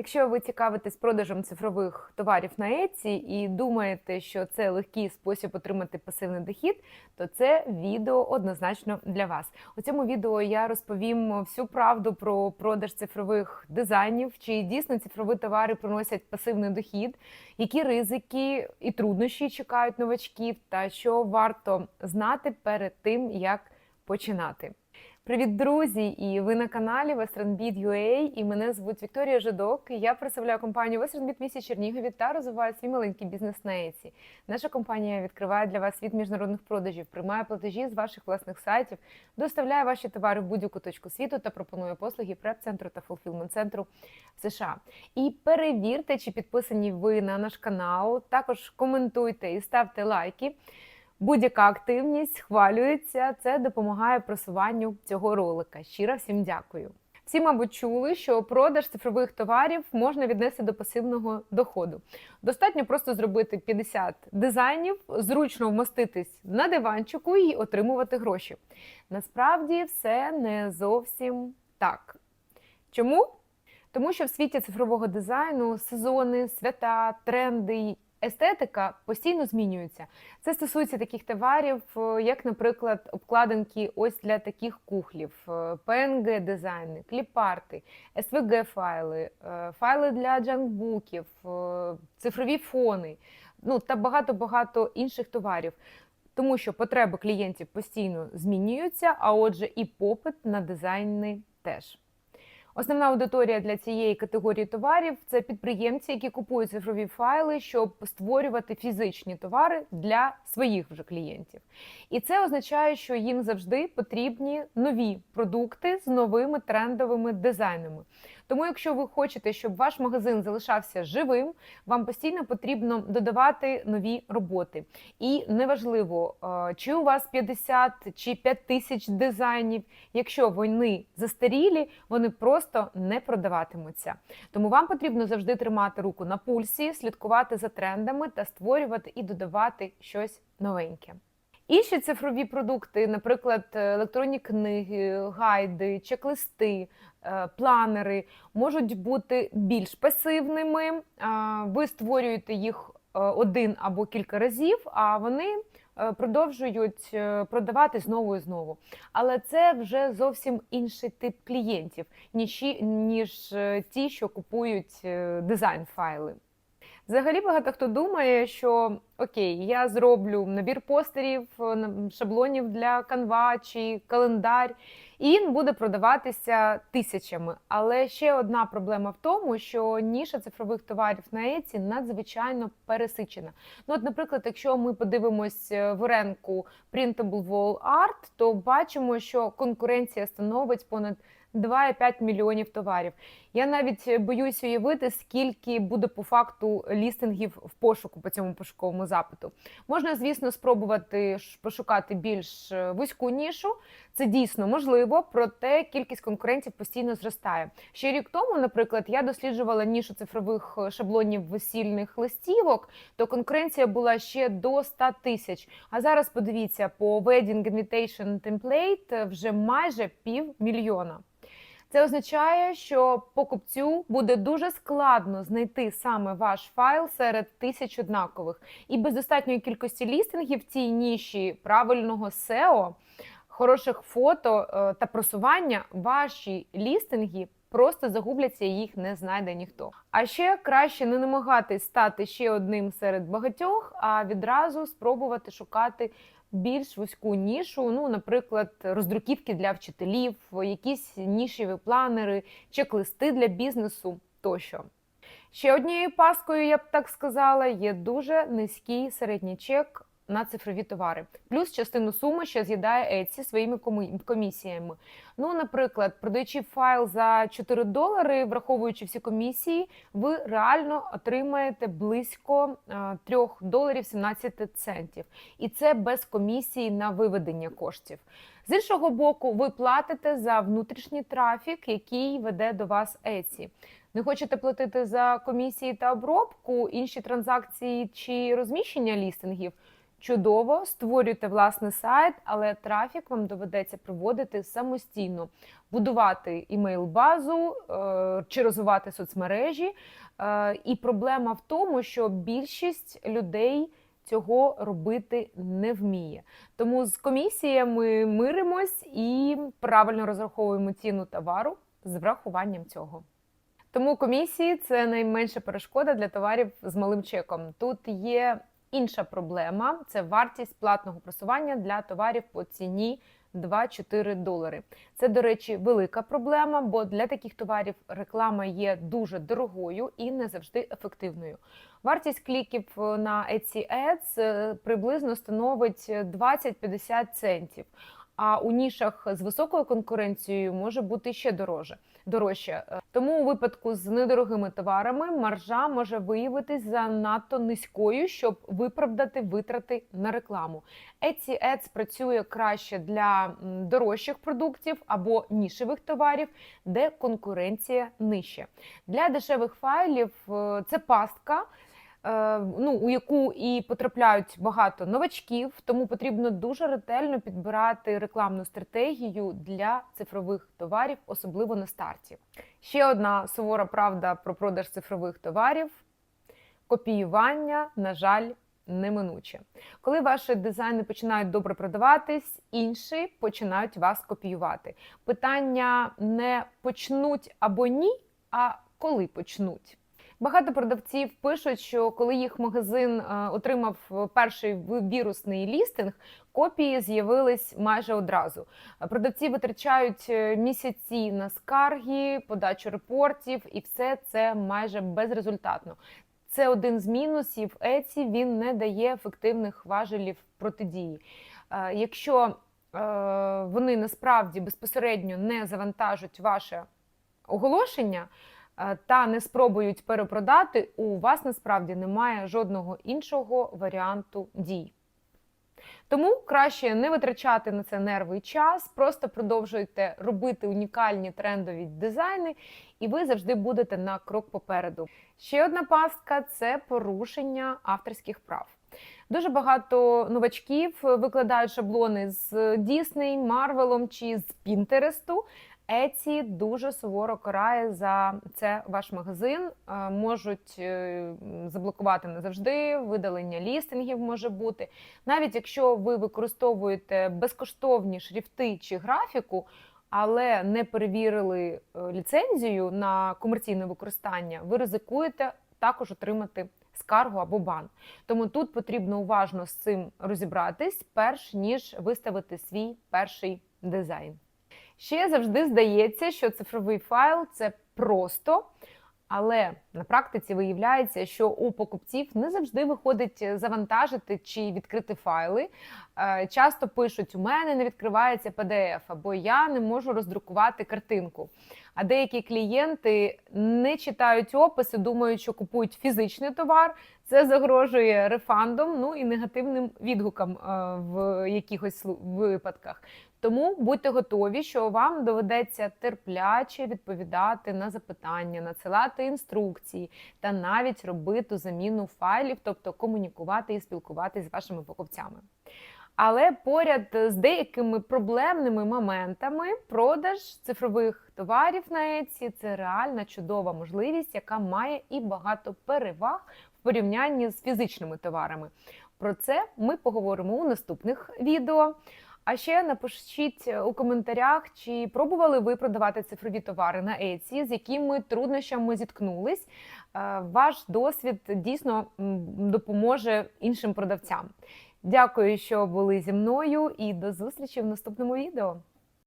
Якщо ви цікавитесь продажем цифрових товарів на Etsy і думаєте, що це легкий спосіб отримати пасивний дохід, то це відео однозначно для вас. У цьому відео я розповім всю правду про продаж цифрових дизайнів, чи дійсно цифрові товари приносять пасивний дохід, які ризики і труднощі чекають новачків, та що варто знати перед тим, як починати. Привіт, друзі! І ви на каналі WesternBit.ua, і мене звуть Вікторія Жидок. Я представляю компанію WesternBit в місті Чернігові та розвиваю свій маленький бізнес на Etsy. Наша компанія відкриває для вас світ міжнародних продажів, приймає платежі з ваших власних сайтів, доставляє ваші товари в будь-яку точку світу та пропонує послуги преп-центру та фулфілмент-центру в США. І перевірте, чи підписані ви на наш канал. Також коментуйте і ставте лайки. Будь-яка активність схвалюється, це допомагає просуванню цього ролика. Щиро всім дякую. Всі, мабуть, чули, що продаж цифрових товарів можна віднести до пасивного доходу. Достатньо просто зробити 50 дизайнів, зручно вмоститись на диванчику і отримувати гроші. Насправді все не зовсім так. Чому? Тому що в світі цифрового дизайну сезони, свята, тренди Естетика постійно змінюється. Це стосується таких товарів, е, як, наприклад, обкладинки ось для таких кухлів, png дизайни, кліпарти, svg файли, е, файли для джанкбуків, е, цифрові фони, ну та багато-багато інших товарів. Тому що потреби клієнтів постійно змінюються, а отже, і попит на дизайни теж. Основна аудиторія для цієї категорії товарів це підприємці, які купують цифрові файли, щоб створювати фізичні товари для своїх вже клієнтів. І це означає, що їм завжди потрібні нові продукти з новими трендовими дизайнами. Тому, якщо ви хочете, щоб ваш магазин залишався живим, вам постійно потрібно додавати нові роботи. І неважливо, е, чи у вас 50 чи 5 тисяч дизайнів. Якщо вони застарілі, вони просто не продаватимуться. Тому вам потрібно завжди тримати руку на пульсі, слідкувати за трендами та створювати і додавати щось новеньке. Інші цифрові продукти, наприклад, електронні книги, гайди, чек-листи, е, планери, можуть бути більш пасивними. Ви створюєте їх е, один або кілька разів, а вони е, продовжують продавати знову і знову. Але це вже зовсім інший тип клієнтів, ніж ті, що купують дизайн-файли. Взагалі багато хто думає, що окей, я зроблю набір постерів, е, шаблонів для канва чи календар, і він буде продаватися тисячами. Але ще одна проблема в тому, що ніша цифрових товарів на Еці надзвичайно пересичена. Ну, от, наприклад, якщо ми подивимось е, в ренку Printable Wall Art, то бачимо, що конкуренція становить понад 2,5 мільйонів товарів. Я навіть боюсь уявити, скільки буде по факту лістингів в пошуку по цьому пошуковому запиту. Можна, звісно, спробувати пошукати більш е, вузьку нішу. Це дійсно можливо, проте кількість конкурентів постійно зростає. Ще рік тому, наприклад, я досліджувала нішу цифрових е, шаблонів весільних листівок, то конкуренція була ще до 100 тисяч. А зараз подивіться, по Wedding Invitation Template вже майже півмільйона. Це означає, що покупцю буде дуже складно знайти саме ваш файл серед тисяч однакових. І без достатньої кількості лістингів в цій ніші правильного SEO, хороших фото е, та просування ваші лістинги. Просто загубляться і їх не знайде ніхто. А ще краще не намагатись стати ще одним серед багатьох, а відразу спробувати шукати більш вузьку нішу, ну, наприклад, роздруківки для вчителів, якісь нішеві планери, чек-листи для бізнесу тощо. Ще однією паскою, я б так сказала, є дуже низький середній чек на цифрові товари. Плюс частину суми ще з'їдає Etsy своїми комісіями. Ну, наприклад, продаючи файл за 4 долари, враховуючи всі комісії, ви реально отримаєте близько 3 доларів 17 центів. І це без комісії на виведення коштів. З іншого боку, ви платите за внутрішній трафік, який веде до вас Etsy. Не хочете платити за комісії та обробку, інші транзакції чи розміщення лістингів. Чудово, створюйте власний сайт, але трафік вам доведеться проводити самостійно, будувати імейл-базу е, чи розвивати соцмережі. Е, І проблема в тому, що більшість людей цього робити не вміє. Тому з комісіями миримось і правильно розраховуємо ціну товару з врахуванням цього. Тому комісії це найменша перешкода для товарів з малим чеком. Тут є інша проблема це вартість платного просування для товарів по ціні 2-4 долари. Це, до речі, велика проблема, бо для таких товарів реклама є дуже дорогою і не завжди ефективною. Вартість кліків на Etsy Ads е, приблизно становить 20-50 центів. А у нішах з високою конкуренцією може бути ще дороже, дорожче. Е, Тому у випадку з недорогими товарами маржа може виявитись занадто низькою, щоб виправдати витрати на рекламу. Etsy Ads працює краще для дорожчих продуктів або нішевих товарів, де конкуренція нижча. Для дешевих файлів е, це пастка ну, у яку і потрапляють багато новачків, тому потрібно дуже ретельно підбирати рекламну стратегію для цифрових товарів, особливо на старті. Ще одна сувора правда про продаж цифрових товарів: копіювання, на жаль, неминуче. Коли ваші дизайни починають добре продаватись, інші починають вас копіювати. Питання не почнуть або ні, а коли почнуть. Багато продавців пишуть, що коли їх магазин е, отримав перший вірусний лістинг, копії з'явились майже одразу. Продавці витрачають е, місяці на скарги, подачу репортів, і все це майже безрезультатно. Це один з мінусів Etsy, він не дає ефективних важелів протидії. Е, Якщо е, вони насправді безпосередньо не завантажать ваше оголошення е, та не спробують перепродати, у вас насправді немає жодного іншого варіанту дій. Тому краще не витрачати на це нерви і час, просто продовжуйте робити унікальні трендові дизайни, і ви завжди будете на крок попереду. Ще одна пастка це порушення авторських прав. Дуже багато новачків викладають шаблони з Дісней, Марвелом чи з Пінтересту. Etsy дуже суворо карає за це ваш магазин. Е, Можуть е, заблокувати назавжди, видалення лістингів може бути. Навіть якщо ви використовуєте безкоштовні шрифти чи графіку, але не перевірили е, ліцензію на комерційне використання, ви ризикуєте також отримати скаргу або бан. Тому тут потрібно уважно з цим розібратись, перш ніж виставити свій перший дизайн. Ще завжди здається, що цифровий файл це просто, але на практиці виявляється, що у покупців не завжди виходить завантажити чи відкрити файли. Е, Часто пишуть: у мене не відкривається PDF, або я не можу роздрукувати картинку. А деякі клієнти не читають описи, думають, що купують фізичний товар. Це загрожує рефандом, ну і негативним відгукам е, в якихось випадках. Тому будьте готові, що вам доведеться терпляче відповідати на запитання, надсилати інструкції та навіть робити заміну файлів, тобто комунікувати і спілкуватися з вашими покупцями. Але поряд з деякими проблемними моментами продаж цифрових товарів на Etsy – це реальна чудова можливість, яка має і багато переваг в порівнянні з фізичними товарами. Про це ми поговоримо у наступних відео. А ще напишіть у коментарях, чи пробували ви продавати цифрові товари на Etsy, з якими труднощами зіткнулись. Е, Ваш досвід дійсно допоможе іншим продавцям. Дякую, що були зі мною, і до зустрічі в наступному відео.